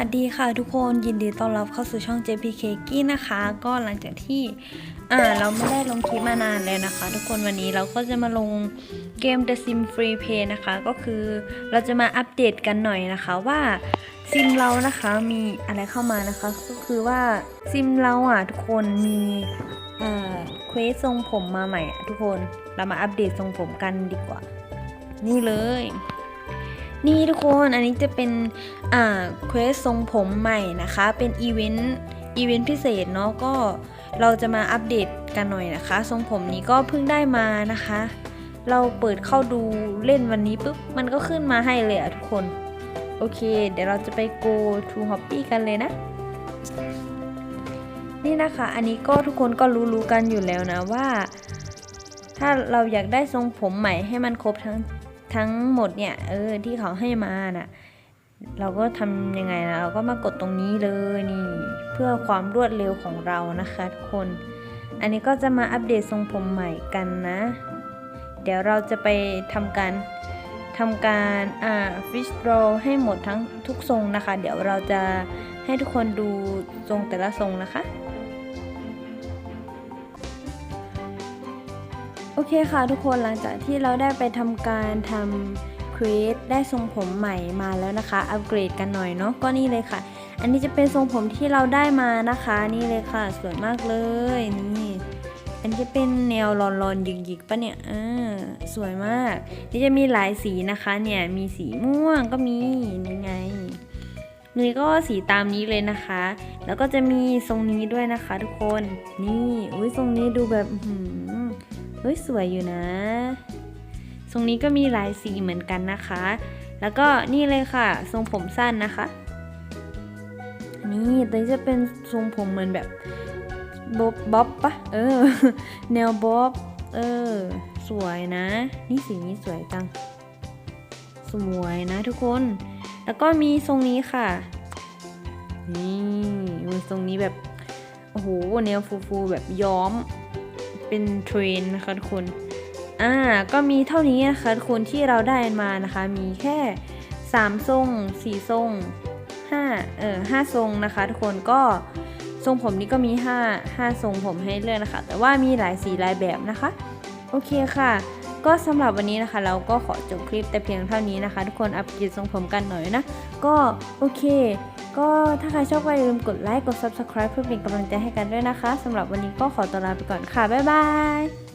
ัสดีค่ะทุกคนยินดีต้อนรับเข้าสู่ช่อง JPK กี้นะคะ ก็หลังจากที่อ่าเราไม่ได้ลงคลิปมานานเลยนะคะ ทุกคนวันนี้เราก็จะมาลงเกม The Sim Free Play นะคะ ก็คือเราจะมาอัปเดตกันหน่อยนะคะว่าซิมเรานะคะมีอะไรเข้ามานะคะ ก็คือว่าซิมเราอะทุกคนมีอ่าเควสทรงผมมาใหม่อะทุกคนเรามาอัปเดตทรงผมกันดีกว่า นี่เลย นี่ทุกคนอันนี้จะเป็นอ่าเควสทรงผมใหม่นะคะ เป็นอีเวนต์อีเวนต์พิเศษเนาะก็เราจะมาอัปเดตกันหน่อยนะคะ ทรงผมนี้ก็เพิ่งได้มานะคะ เราเปิดเข้าดูเล่นวันนี้ปุ๊บมันก็ขึ้นมาให้เลยอะทุกคน โอเค เดี๋ยวเราจะไป go to hobby กันเลยนะนี่นะคะ อันนี้ก็ทุกคนก็รู้ๆกันอยู่แล้วนะว่า ถ้าเราอยากได้ทรงผมใหม่ให้มันครบทั้ง ทั้งหมดเนี่ยเออที่เขาให้มาน่ะเราก็ทำยังไงนะเราก็มากดตรงนี้เลยนี่ เพื่อความรวดเร็วของเรานะคะทุกคน อันนี้ก็จะมาอัปเดตทรงผมใหม่กันนะ เดี๋ยวเราจะไปทำการทำการอ่าฟิชโรให้หมดทั้งทุกทรงนะคะ เดี๋ยวเราจะให้ทุกคนดูทรงแต่ละทรงนะคะ เคค่ะทุกคนหลังจากที่เราได้ไปทำการทำครีเอทได้ทรงผมใหม่มาแล้วนะคะ อัปเกรดกันหน่อยเนาะก็นี่เลยค่ะ อันนี้จะเป็นทรงผมที่เราได้มานะคะ นี่เลยค่ะ สวยมากเลยนี่ อันจะเป็นแนวรอนๆหยิกๆปะเนี่ยอ่าสวยมาก นี่จะมีหลายสีนะคะเนี่ยมีสีม่วงก็มีนี่ไงนี่ก็สีตามนี้เลยนะคะ แล้วก็จะมีทรงนี้ด้วยนะคะ ทุกคน นี่ อุ้ยทรงนี้ดูแบบหือ เฮ้ยสวยอยู่นะ ทรงนี้ก็มีหลายสีเหมือนกันนะคะ แล้วก็นี่เลยค่ะ ทรงผมสั้นนะคะ นี่ตัวนี้จะเป็นทรงผมเหมือนแบบบ๊อบบ๊อบปะเออ แนวบ๊อบ เออ สวยนะ นี่สีนี้สวยจัง สวยนะทุกคน แล้วก็มีทรงนี้ค่ะ นี่ทรงนี้แบบ โอ้โห แนวฟูๆแบบย้อม เป็นเทรนนะคะทุกคน อ่า ก็มีเท่านี้นะคะทุกคนที่เราได้มานะคะ มีแค่3ทรง4ทรง5เออ5ทรงนะคะทุกคนก็ทรงผมนี้ก็มี 5 5 ทรงผมให้เลือกนะคะ แต่ว่ามีหลายสีหลายแบบนะคะ โอเคค่ะ ก็สำหรับวันนี้นะคะ เราก็ขอจบคลิปแต่เพียงเท่านี้นะคะ ทุกคนอัปเดตทรงผมกันหน่อยนะ ก็โอเค ก็ถ้าใครชอบก็อย่าลืมกดไลค์ กด subscribe เพื่อเป็นกำลังใจให้กันด้วยนะคะสำหรับวันนี้ก็ขอตัวลาไปก่อนค่ะ บ๊ายบาย